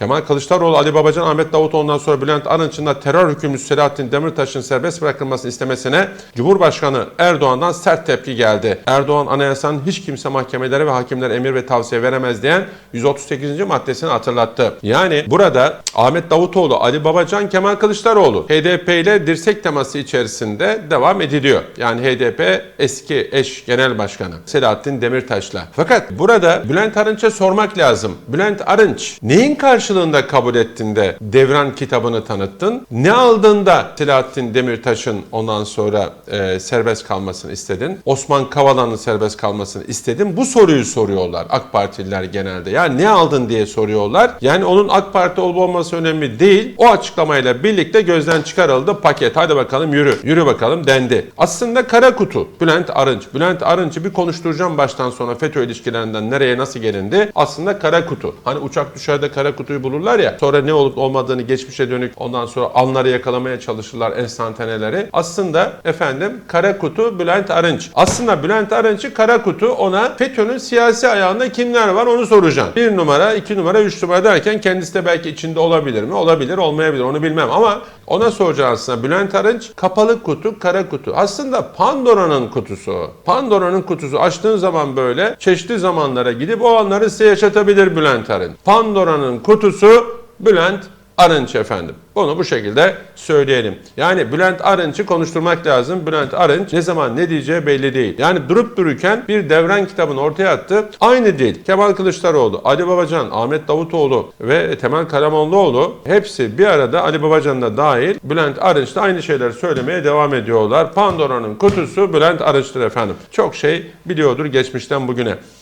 Kemal Kılıçdaroğlu, Ali Babacan, Ahmet Davutoğlu'ndan sonra Bülent Arınç'ın da terör hükümlüsü Selahattin Demirtaş'ın serbest bırakılmasını istemesine Cumhurbaşkanı Erdoğan'dan sert tepki geldi. Erdoğan anayasanın hiç kimse mahkemelere ve hakimlere emir ve tavsiye veremez diyen 138. maddesini hatırlattı. Yani burada Ahmet Davutoğlu, Ali Babacan, Kemal Kılıçdaroğlu HDP ile dirsek teması içerisinde devam ediliyor. Yani HDP eski eş genel başkanı Selahattin Demirtaş'la. Fakat burada Bülent Arınç'a sormak lazım. Bülent Arınç neyin karşılığında kabul ettin de Devran kitabını tanıttın? Ne aldığında Selahattin Demirtaş'ın ondan sonra e, serbest kalmasını istedin? Osman Kavala'nın serbest kalmasını istedin? Bu soruyu soruyorlar AK Partililer genelde. Ya ne aldın diye soruyorlar. Yani onun AK Parti olup olması önemli değil. O açıklamayla birlikte gözden çıkarıldı paket. Hadi bakalım yürü. Yürü bakalım dendi. Aslında kara kutu. Bülent Arınç. Bülent Arınç'ı bir konuşturacağım baştan sona FETÖ ilişkilerinden nereye nasıl gelindi. Aslında kara kutu. Hani uçak düşer kara kutuyu bulurlar ya. Sonra ne olup olmadığını geçmişe dönük ondan sonra anları yakalamaya çalışırlar enstantaneleri. Aslında efendim kara kutu Bülent Arınç. Aslında Bülent Arınç'ı kara kutu ona FETÖ'nün siyasi ayağında kimler var onu soracağım. Bir numara, iki numara, üç numara derken kendisi de belki içinde olabilir mi? Olabilir, olmayabilir onu bilmem ama ona soracağım aslında Bülent Arınç kapalı kutu, kara kutu. Aslında Pandora'nın kutusu. Pandora'nın kutusu açtığın zaman böyle çeşitli zamanlara gidip o anları size yaşatabilir Bülent Arınç. Pandora'nın kutusu Bülent Arınç efendim. Bunu bu şekilde söyleyelim. Yani Bülent Arınç'ı konuşturmak lazım. Bülent Arınç ne zaman ne diyeceği belli değil. Yani durup dururken bir devren kitabını ortaya attı. Aynı değil. Kemal Kılıçdaroğlu, Ali Babacan, Ahmet Davutoğlu ve Temel Karamollaoğlu hepsi bir arada Ali Babacan da dahil Bülent Arınç da aynı şeyleri söylemeye devam ediyorlar. Pandora'nın kutusu Bülent Arınç'tır efendim. Çok şey biliyordur geçmişten bugüne.